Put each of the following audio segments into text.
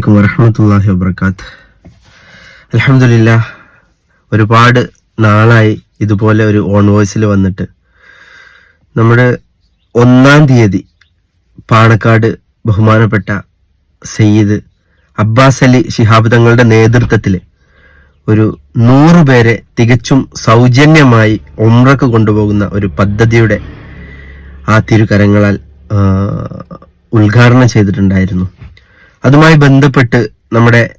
വലൈക്കും വറഹമത്തല്ലാഹി വബർക്കാത്ത് അലഹമില്ല ഒരുപാട് നാളായി ഇതുപോലെ ഒരു ഓൺ വോയിസിൽ വന്നിട്ട്. നമ്മുടെ ഒന്നാം തീയതി പാണക്കാട് ബഹുമാനപ്പെട്ട സയ്യിദ് അബ്ബാസ് അലി ശിഹാബ് തങ്ങളുടെ നേതൃത്വത്തിൽ ഒരു നൂറ് പേരെ തികച്ചും സൗജന്യമായി ഒമ്രക്ക് കൊണ്ടുപോകുന്ന ഒരു പദ്ധതിയുടെ ആ തിരുകരങ്ങളാൽ ഉദ്ഘാടനം ചെയ്തിട്ടുണ്ടായിരുന്നു. അതുമായി ബന്ധപ്പെട്ട് നമ്മുടെ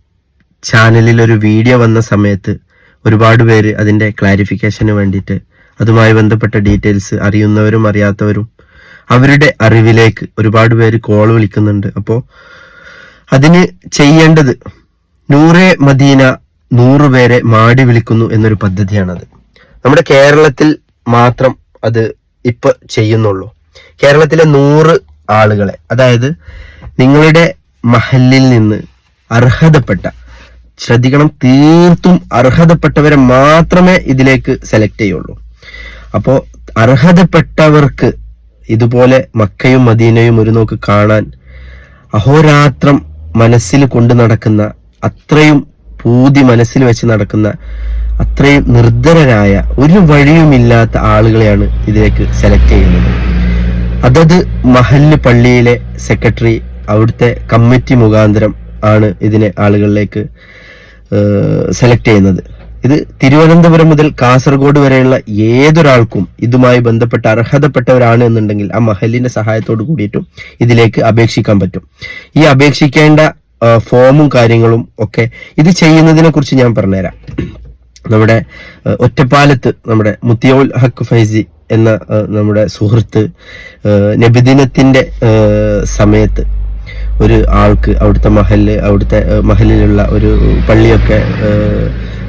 ചാനലിൽ ഒരു വീഡിയോ വന്ന സമയത്ത് ഒരുപാട് പേര് അതിന്റെ ക്ലാരിഫിക്കേഷന് വേണ്ടിയിട്ട് അതുമായി ബന്ധപ്പെട്ട ഡീറ്റെയിൽസ് അറിയുന്നവരും അറിയാത്തവരും അവരുടെ അറിവിലേക്ക് ഒരുപാട് പേര് കോൾ വിളിക്കുന്നുണ്ട്. അപ്പോൾ അതിന് ചെയ്യേണ്ടത് നൂറെ മദീന നൂറ് പേരെ മാടി വിളിക്കുന്നു എന്നൊരു പദ്ധതിയാണത്. നമ്മുടെ കേരളത്തിൽ മാത്രം അത് ഇപ്പൊ ചെയ്യുന്നുള്ളൂ. കേരളത്തിലെ നൂറ് ആളുകളെ അതായത് നിങ്ങളുടെ മഹലിൽ നിന്ന് അർഹതപ്പെട്ട ശ്രദ്ധിക്കണം തീർത്തും അർഹതപ്പെട്ടവരെ മാത്രമേ ഇതിലേക്ക് സെലക്ട് ചെയ്യുള്ളൂ. അപ്പോ അർഹതപ്പെട്ടവർക്ക് ഇതുപോലെ മക്കയും മദീനയും ഒരു നോക്ക് കാണാൻ അഹോരാത്രം മനസ്സിൽ കൊണ്ടു നടക്കുന്ന അത്രയും പൂതി മനസ്സിൽ വെച്ച് നടക്കുന്ന അത്രയും നിർദ്ധരരായ ഒരു വഴിയുമില്ലാത്ത ആളുകളെയാണ് ഇതിലേക്ക് സെലക്ട് ചെയ്യുന്നത്. അതത് മഹല്ല് പള്ളിയിലെ സെക്രട്ടറി അവിടുത്തെ കമ്മിറ്റി മുഖാന്തരം ആണ് ഇതിനെ ആളുകളിലേക്ക് സെലക്ട് ചെയ്യുന്നത്. ഇത് തിരുവനന്തപുരം മുതൽ കാസർഗോഡ് വരെയുള്ള ഏതൊരാൾക്കും ഇതുമായി ബന്ധപ്പെട്ട അർഹതപ്പെട്ടവരാണ് എന്നുണ്ടെങ്കിൽ ആ മഹലിന്റെ സഹായത്തോട് കൂടിയിട്ടും ഇതിലേക്ക് അപേക്ഷിക്കാൻ പറ്റും. ഈ അപേക്ഷിക്കേണ്ട ഫോമും കാര്യങ്ങളും ഒക്കെ ഇത് ചെയ്യുന്നതിനെ കുറിച്ച് ഞാൻ പറഞ്ഞുതരാം. നമ്മുടെ ഒറ്റപ്പാലത്ത് നമ്മുടെ മുത്തിയോൽ ഹക്ക് ഫൈസി എന്ന നമ്മുടെ സുഹൃത്ത് നബിദിനത്തിന്റെ സമയത്ത് ഒരു ആൾക്ക് അവിടുത്തെ മഹൽ അവിടുത്തെ മഹലിലുള്ള ഒരു പള്ളിയൊക്കെ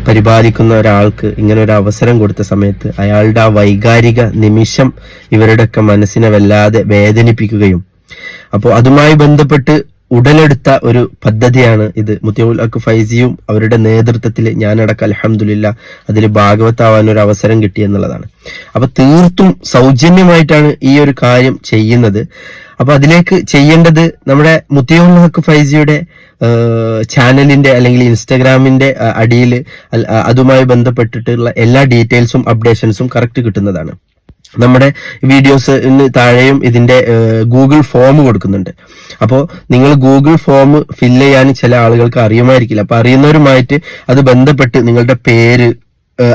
പരിപാലിക്കുന്ന ഒരാൾക്ക് ഇങ്ങനെ ഒരു അവസരം കൊടുത്ത സമയത്ത് അയാളുടെ ആ വൈകാരിക നിമിഷം ഇവരുടെയൊക്കെ മനസ്സിനെ വല്ലാതെ വേദനിപ്പിക്കുകയും. അപ്പോൾ അതുമായി ബന്ധപ്പെട്ട് ഉടലെടുത്ത ഒരു പദ്ധതിയാണ് ഇത്. മുത്തിയമുൽ അക്ക് ഫൈസിയും അവരുടെ നേതൃത്വത്തിൽ ഞാനടക്കം അലഹമുല്ല അതിൽ ഭാഗവത്താവാൻ ഒരു അവസരം കിട്ടി എന്നുള്ളതാണ്. അപ്പൊ തീർത്തും സൗജന്യമായിട്ടാണ് ഈ ഒരു കാര്യം ചെയ്യുന്നത്. അപ്പൊ അതിലേക്ക് ചെയ്യേണ്ടത് നമ്മുടെ മുത്തിയമുൽ ഹക്ക് ഫൈസിയുടെ ചാനലിന്റെ അല്ലെങ്കിൽ ഇൻസ്റ്റഗ്രാമിന്റെ അടിയിൽ അതുമായി ബന്ധപ്പെട്ടിട്ടുള്ള എല്ലാ ഡീറ്റെയിൽസും അപ്ഡേഷൻസും കറക്റ്റ് കിട്ടുന്നതാണ്. നമ്മുടെ വീഡിയോസിന് താഴെയും ഇതിന്റെ ഗൂഗിൾ ഫോം കൊടുക്കുന്നുണ്ട്. അപ്പോൾ നിങ്ങൾ ഗൂഗിൾ ഫോം ഫില്ല് ചെയ്യാൻ ചില ആളുകൾക്ക് അറിയുമായിരിക്കില്ല. അപ്പൊ അറിയുന്നവരുമായിട്ട് അത് ബന്ധപ്പെട്ട് നിങ്ങളുടെ പേര്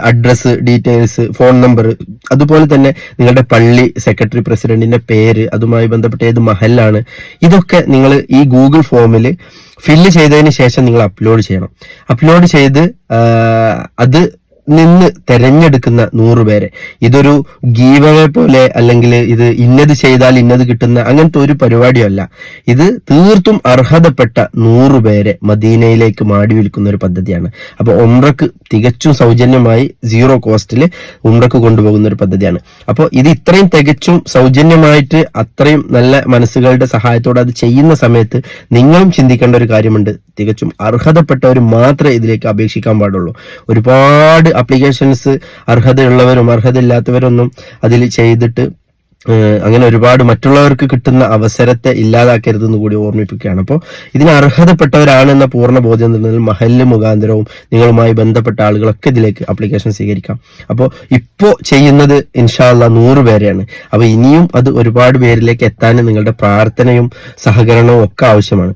അഡ്രസ് ഡീറ്റെയിൽസ് ഫോൺ നമ്പർ അതുപോലെ തന്നെ നിങ്ങളുടെ പള്ളി സെക്രട്ടറി പ്രസിഡന്റിന്റെ പേര് അതുമായി ബന്ധപ്പെട്ട ഏത് മഹലാണ് ഇതൊക്കെ നിങ്ങൾ ഈ ഗൂഗിൾ ഫോമിൽ ഫില്ല് ചെയ്തതിന് ശേഷം നിങ്ങൾ അപ്ലോഡ് ചെയ്യണം. അപ്ലോഡ് ചെയ്ത് അത് നിന്ന് തെരഞ്ഞെടുക്കുന്ന നൂറുപേരെ ഇതൊരു ഗീവവെ പോലെ അല്ലെങ്കിൽ ഇത് ഇന്നത് ചെയ്താൽ ഇന്നത് കിട്ടുന്ന അങ്ങനത്തെ ഒരു പരിപാടിയല്ല. ഇത് തീർത്തും അർഹതപ്പെട്ട നൂറുപേരെ മദീനയിലേക്ക് മാടി വിൽക്കുന്ന ഒരു പദ്ധതിയാണ്. അപ്പൊ ഉംറക്ക് തികച്ചും സൗജന്യമായി സീറോ കോസ്റ്റിൽ ഉംറക്ക് കൊണ്ടുപോകുന്ന ഒരു പദ്ധതിയാണ്. അപ്പോൾ ഇത് ഇത്രയും തികച്ചും സൗജന്യമായിട്ട് അത്രയും നല്ല മനസ്സുകളുടെ സഹായത്തോടെ അത് ചെയ്യുന്ന സമയത്ത് നിങ്ങളും ചിന്തിക്കേണ്ട ഒരു കാര്യമുണ്ട്. തികച്ചും അർഹതപ്പെട്ടവർ മാത്രമേ ഇതിലേക്ക് അപേക്ഷിക്കാൻ പാടുള്ളൂ. ഒരുപാട് അപ്ലിക്കേഷൻസ് അർഹതയുള്ളവരും അർഹതയില്ലാത്തവരൊന്നും അതിൽ ചെയ്തിട്ട് അങ്ങനെ ഒരുപാട് മറ്റുള്ളവർക്ക് കിട്ടുന്ന അവസരത്തെ ഇല്ലാതാക്കരുത് എന്ന് കൂടി ഓർമ്മിപ്പിക്കുകയാണ്. അപ്പോൾ ഇതിന് അർഹതപ്പെട്ടവരാണ് എന്ന പൂർണ ബോധ്യം നിന്നാൽ മഹല്ല് മുഖാന്തരവും നിങ്ങളുമായി ബന്ധപ്പെട്ട ആളുകളൊക്കെ ഇതിലേക്ക് അപ്ലിക്കേഷൻ സ്വീകരിക്കാം. അപ്പോൾ ഇപ്പോൾ ചെയ്യുന്നത് ഇൻഷാല്ല നൂറ് പേരെയാണ്. അപ്പോൾ ഇനിയും അത് ഒരുപാട് പേരിലേക്ക് എത്താൻ നിങ്ങളുടെ പ്രാർത്ഥനയും സഹകരണവും ഒക്കെ ആവശ്യമാണ്.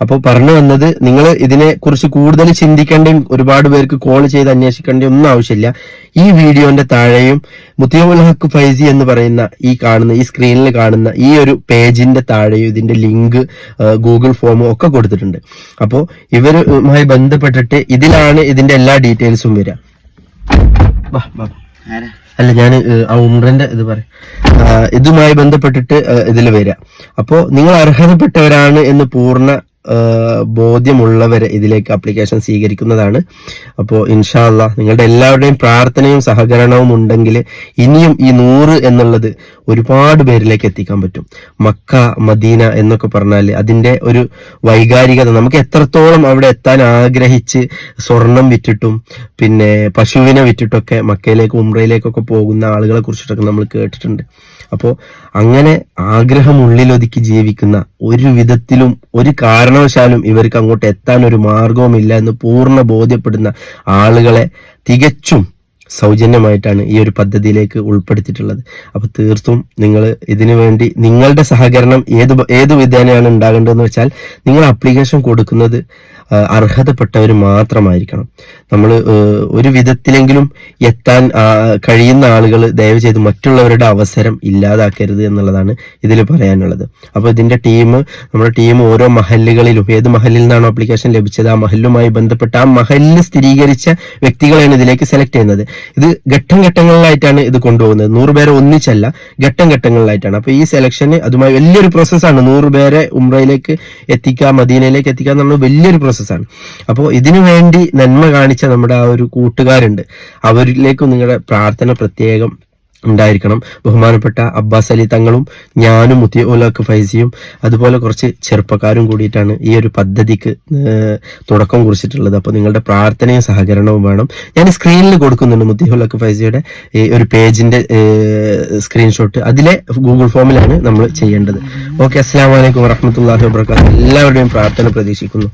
അപ്പോൾ പറഞ്ഞു വന്നത് നിങ്ങൾ ഇതിനെക്കുറിച്ച് കൂടുതൽ ചിന്തിക്കേണ്ടയും ഒരുപാട് പേർക്ക് കോൾ ചെയ്ത് അന്വേഷിക്കേണ്ടയും ഒന്നും ആവശ്യമില്ല. ഈ വീഡിയോന്റെ താഴെയും മുത്തിയമുൽ ഹക്ക് ഫൈസി എന്ന് പറയുന്ന ഈ കാണുന്ന ഈ സ്ക്രീനിൽ കാണുന്ന ഈ ഒരു പേജിന്റെ താഴെയും ഇതിന്റെ ലിങ്ക് ഗൂഗിൾ ഫോമും ഒക്കെ കൊടുത്തിട്ടുണ്ട്. അപ്പോൾ ഇവരുമായി ബന്ധപ്പെട്ടിട്ട് ഇതിലാണ് ഇതിന്റെ എല്ലാ ഡീറ്റെയിൽസും വരിക. അല്ല ഞാൻ ആ ഉമ്രന്റെ ഇത് പറയാം ഇതുമായി ബന്ധപ്പെട്ടിട്ട് ഇതിൽ വരിക. അപ്പോ നിങ്ങൾ അർഹതപ്പെട്ടവരാണ് എന്ന് പൂർണ ബോധ്യമുള്ളവരെ ഇതിലേക്ക് ആപ്ലിക്കേഷൻ സ്വീകരിക്കുന്നതാണ്. അപ്പോൾ ഇൻഷാല്ല നിങ്ങളുടെ എല്ലാവരുടെയും പ്രാർത്ഥനയും സഹകരണവും ഉണ്ടെങ്കിൽ ഇനിയും ഈ നൂറ് എന്നുള്ളത് ഒരുപാട് പേരിലേക്ക് എത്തിക്കാൻ പറ്റും. മക്ക മദീന എന്നൊക്കെ പറഞ്ഞാൽ അതിന്റെ ഒരു വൈകാരികത നമുക്ക് എത്രത്തോളം അവിടെ എത്താൻ ആഗ്രഹിച്ച് സ്വർണം വിറ്റിട്ടും പിന്നെ പശുവിനെ വിറ്റിട്ടൊക്കെ മക്കയിലേക്ക് ഉമ്രയിലേക്കൊക്കെ പോകുന്ന ആളുകളെ കുറിച്ചിട്ടൊക്കെ നമ്മൾ കേട്ടിട്ടുണ്ട്. അപ്പോൾ അങ്ങനെ ആഗ്രഹം ഉള്ളിലൊതുക്കി ജീവിക്കുന്ന ഒരു വിധത്തിലും ഒരു കാരണവശാലും ഇവർക്ക് അങ്ങോട്ട് എത്താൻ ഒരു മാർഗവുമില്ല എന്ന് പൂർണ ബോധ്യപ്പെടുന്ന ആളുകളെ തികച്ചും സൗജന്യമായിട്ടാണ് ഈ ഒരു പദ്ധതിയിലേക്ക് ഉൾപ്പെടുത്തിയിട്ടുള്ളത്. അപ്പൊ തീർത്തും നിങ്ങൾ ഇതിനു വേണ്ടി നിങ്ങളുടെ സഹകരണം ഏത് ഏത് വിധേനയാണ് ഉണ്ടാകേണ്ടതെന്ന് വെച്ചാൽ നിങ്ങൾ അപ്ലിക്കേഷൻ കൊടുക്കുന്നത് അർഹതപ്പെട്ടവർ മാത്രമായിരിക്കണം. നമ്മൾ ഒരു വിധത്തിലെങ്കിലും എത്താൻ കഴിയുന്ന ആളുകൾ ദയവ് ചെയ്ത് മറ്റുള്ളവരുടെ അവസരം ഇല്ലാതാക്കരുത് എന്നുള്ളതാണ് ഇതിൽ പറയാനുള്ളത്. അപ്പോൾ ഇതിന്റെ ടീം നമ്മുടെ ടീം ഓരോ മഹല്ലുകളിലും ഏത് മഹലിൽ നിന്നാണോ അപ്ലിക്കേഷൻ ലഭിച്ചത് ആ മഹലുമായി ബന്ധപ്പെട്ട് ആ മഹലിൽ സ്ഥിരീകരിച്ച വ്യക്തികളെയാണ് ഇതിലേക്ക് സെലക്ട് ചെയ്യുന്നത്. ഇത് ഘട്ടം ഘട്ടങ്ങളിലായിട്ടാണ് ഇത് കൊണ്ടുപോകുന്നത്. നൂറ് പേരെ ഒന്നിച്ചല്ല ഘട്ടം ഘട്ടങ്ങളിലായിട്ടാണ്. അപ്പൊ ഈ സെലക്ഷന് അതുമായി വലിയൊരു പ്രോസസ്സാണ് നൂറ് പേരെ ഉംറയിലേക്ക് എത്തിക്കുക മദീനയിലേക്ക് എത്തിക്കുക എന്ന് പറഞ്ഞാൽ വലിയൊരു പ്രോസസ്സാണ് അപ്പോൾ ഇതിനു വേണ്ടി നന്മ കാണിച്ച നമ്മുടെ ആ ഒരു കൂട്ടുകാരുണ്ട്. അവരിലേക്കും നിങ്ങളുടെ പ്രാർത്ഥന പ്രത്യേകം ഉണ്ടായിരിക്കണം. ബഹുമാനപ്പെട്ട അബ്ബാസ് അലി തങ്ങളും ഞാനും മുത്തിയോലക്ക് ഫൈസിയും അതുപോലെ കുറച്ച് ചെറുപ്പക്കാരും കൂടിയിട്ടാണ് ഈ ഒരു പദ്ധതിക്ക് തുടക്കം കുറിച്ചിട്ടുള്ളത്. അപ്പോൾ നിങ്ങളുടെ പ്രാർത്ഥനയും സഹകരണവും വേണം. ഞാൻ സ്ക്രീനിൽ കൊടുക്കുന്നുണ്ട് മുത്തിയോലക്ക് ഫൈസിയുടെ ഒരു പേജിന്റെ സ്ക്രീൻഷോട്ട്. അതിലെ ഗൂഗിൾ ഫോമിലാണ് നമ്മൾ ചെയ്യേണ്ടത്. ഓക്കെ അസ്സാം വലൈക്കും വറഹമത്തല്ലാഹി വാബർക്കാത്തു എല്ലാവരുടെയും പ്രാർത്ഥന പ്രതീക്ഷിക്കുന്നു.